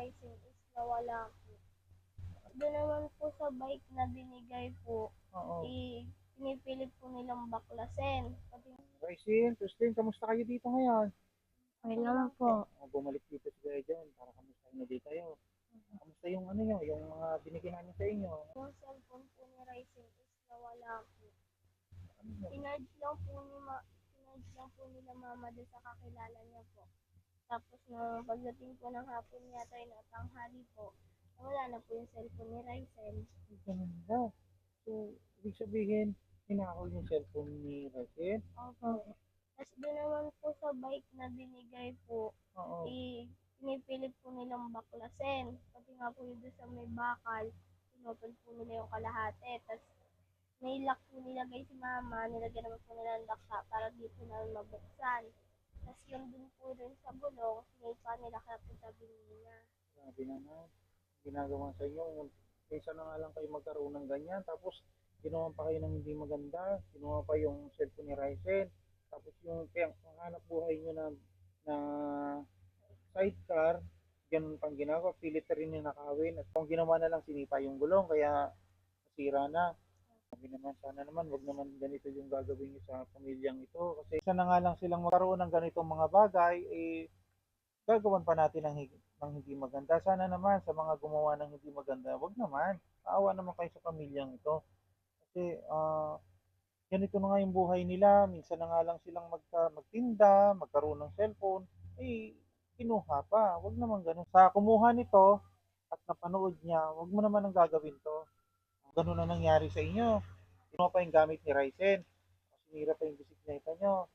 Rising is nawala po. Doon naman po sa bike na binigay po, Oo. i pinipilit po nilang baklasin. Pati Raisin, Christine, kamusta kayo dito ngayon? okay naman po. Oh, bumalik dito si Kuya John para kamusta na di kayo. Kamusta yung ano nyo, yung mga binigyan namin sa inyo? Yung cellphone po ni Rising is nawala po. Ano yun? Lang po ni ma sinarge lang po nila mama doon sa kakilala niya po. Tapos na pagdating po ng hapon yata ay natanghali po, wala na po yung cellphone ni Ryzen. Ganun ba? So, ibig sabihin, hinakaw yung cellphone ni Raisin? Opo. Tapos doon naman po sa bike na binigay po, Oo. i pinipilit po nilang baklasin. Pati nga po yung doon sa may bakal, pinutol po nila yung kalahati. Tapos may lock po nilagay si mama, nilagyan naman po nila ng lock para di po namin mabuksan. Tapos yung dun po dun sa bulong, pa nila kaya po sabi niya. Grabe naman. Ginagawa sa inyo. Kaysa na nga lang kayo magkaroon ng ganyan. Tapos, ginawa pa kayo ng hindi maganda. Ginawa pa yung cellphone ni Ryzen. Tapos yung kaya ang hanap buhay nyo na, na sidecar, ganun pang ginagawa. Pilit rin yung nakawin. At kung ginawa na lang, sinipa yung gulong. Kaya, nasira na. Sabi naman, sana naman, wag naman ganito yung gagawin nyo sa pamilyang ito. Kasi isa na nga lang silang magkaroon ng ganitong mga bagay, eh, gagawan pa natin ng, ng hindi maganda. Sana naman sa mga gumawa ng hindi maganda, wag naman. Aawa naman kayo sa pamilyang ito. Kasi ah ganito na nga yung buhay nila. Minsan na nga lang silang magka, magtinda, magkaroon ng cellphone. Eh, kinuha pa. Wag naman ganun. Sa kumuha nito at napanood niya, wag mo naman ang gagawin to. Ganun na nangyari sa inyo. Kinuha pa yung gamit ni Ryzen. Sinira pa yung bisikleta nyo.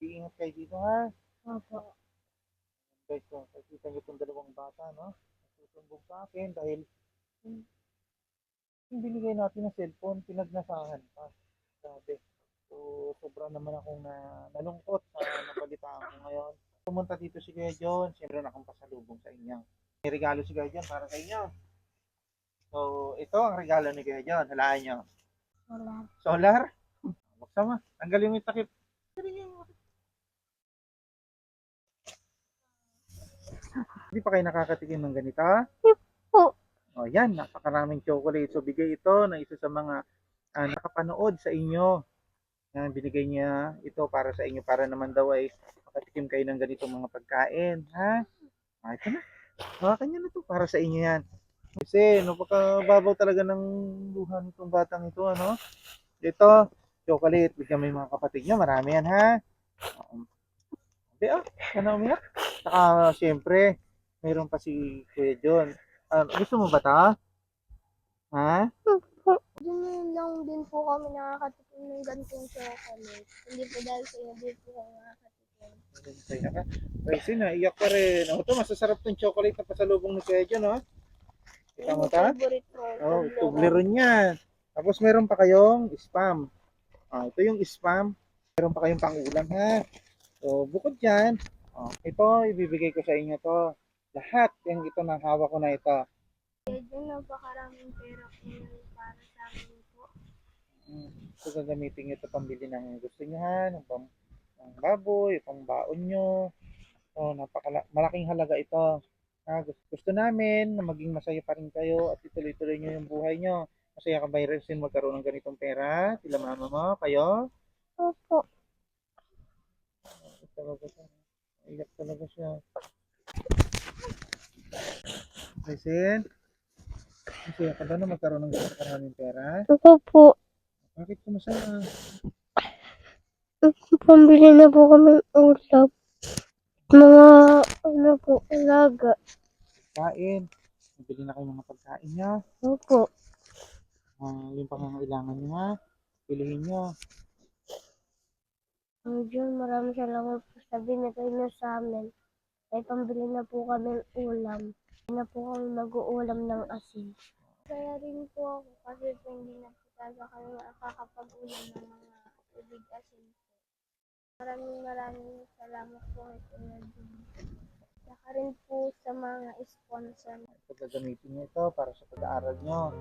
Iingat kayo dito ha Opo. guys, so, nakikita niyo itong dalawang bata, no? Nagsusumbong sa akin dahil yung, yung binigay natin ng cellphone, pinagnasahan pa. Grabe. So, sobra naman akong na, nalungkot sa nabalitaan ko ngayon. Pumunta dito si Kuya John, siyempre na akong pasalubong sa inyo. May regalo si Kuya John para sa inyo. So, ito ang regalo ni Kuya John. Halaan nyo. Wala. Solar? Magsama. Tanggalin mo yung takip. Hindi pa kayo nakakatikim ng ganito? po. O yan, napakaraming chocolate. So bigay ito ng isa sa mga ah, nakapanood sa inyo. Yan, binigay niya ito para sa inyo para naman daw ay makatikim kayo ng ganitong mga pagkain. Ha? Ah, ito na. Hawakan niyo na to para sa inyo yan. Kasi napakababaw talaga ng luha nitong batang ito, ano? Ito, chocolate. Bigyan mo yung mga kapatid niyo. Marami yan, ha? Hindi ah, sana umiyak. Saka, syempre, mayroon pa si Kuya John. Ah, gusto mo ba ta? Ha? Doon lang din po kami nakakatikim ng ganitong chocolate. Hindi po dahil sa inyo, din po kami nakakatikim. Kaya ka. Kasi na, iyak pa rin. O, ito, masasarap tong chocolate na pasalubong ni Kuya John, oh. Kita mo ta? Favorite ko. Oh, Toblerone yan. Tapos meron pa kayong spam. Ah, ito yung spam. Meron pa kayong pangulam, ha? So, bukod dyan, oh, ito, ibibigay ko sa inyo to. Lahat, yung ito ng hawak ko na ito. Medyo napakaraming pera po para sa amin po. Mm. So, gagamitin nyo ito pambili ng gusto nyo ha, ng pang, ng baboy, pang baon nyo. So, napakala, malaking halaga ito. Ha, gusto, gusto namin na maging masaya pa rin kayo at ituloy-tuloy nyo yung buhay nyo. Masaya ka ba rin magkaroon ng ganitong pera? Sila mama mo, kayo? Opo. Iyak talaga siya. Iyak talaga siya. Listen, masaya ka ba na magkaroon ng ganitong karaming pera? Opo po. Bakit ka masaya? Pambili na po kami ng ulam. Mga ano po, alaga. Kain. Nabili na kayo mga pagkain niya. Opo. Uh, yung pangangailangan niyo ha. Pilihin niyo. Ang Diyon, maraming salamat po sa binigay niyo sa amin. May pambili na po kami ng ulam. Hindi na po kami mag-uulam ng asin. Kaya rin po ako kasi po hindi na po talaga kami nakakapag-ulam ng mga tubig asin po. Maraming maraming salamat po kay Kuya Jun. Saka rin po sa mga sponsor. Ito gagamitin niyo ito para sa pag-aaral niyo.